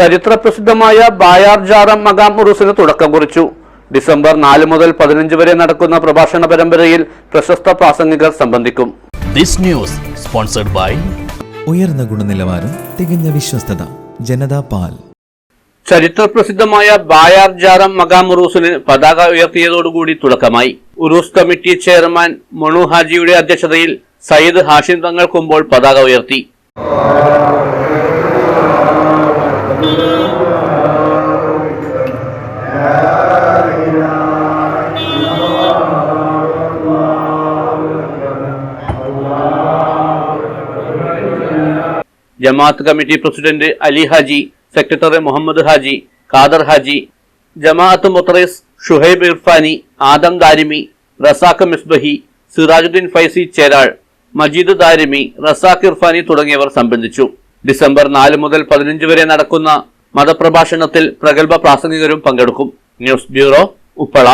ചരിത്ര പ്രസിദ്ധമായ ബായാർ ജാറം മകാം ഉറുസിന് തുടക്കം കുറിച്ചു. ഡിസംബർ നാല് മുതൽ പതിനഞ്ച് വരെ നടക്കുന്ന പ്രഭാഷണ പരമ്പരയിൽ പ്രശസ്ത പ്രാസംഗികർ സംബന്ധിക്കും. This news sponsored by ഉയർന്ന ഗുണനിലവാരം തികഞ്ഞ വിശ്വസ്തത ജനതാ പാൽ. ചരിത്ര പ്രസിദ്ധമായ ബായാർ ജാറം മകാം ഉറൂസിന് പതാക ഉയർത്തിയതോടുകൂടി തുടക്കമായി. ഉറൂസ് കമ്മിറ്റി ചെയർമാൻ മൊണു ഹാജിയുടെ അധ്യക്ഷതയിൽ സയ്യിദ് ഹാഷിം തങ്ങൾ കുമ്പോൾ പതാക ഉയർത്തി. ജമാഅത്ത് committee president Ali Haji secretary Muhammad Haji Khader Haji ജമാഅത്ത് മുത്തറീസ് ഷുഹൈബ് ഇർഫാനി ആദം ദാരിമി റസാഖ് മിസ്ബഹി സിറാജുദ്ദീൻ ഫൈസി ചേരാൾ മജീദ് ദാരിമി റസാഖ് ഇർഫാനി തുടങ്ങിയവർ സംബന്ധിച്ചു. ഡിസംബർ നാല് മുതൽ പതിനഞ്ച് വരെ നടക്കുന്ന മതപ്രഭാഷണത്തിൽ പ്രഗത്ഭ പ്രാസംഗികരും പങ്കെടുക്കും. News bureau Uppala.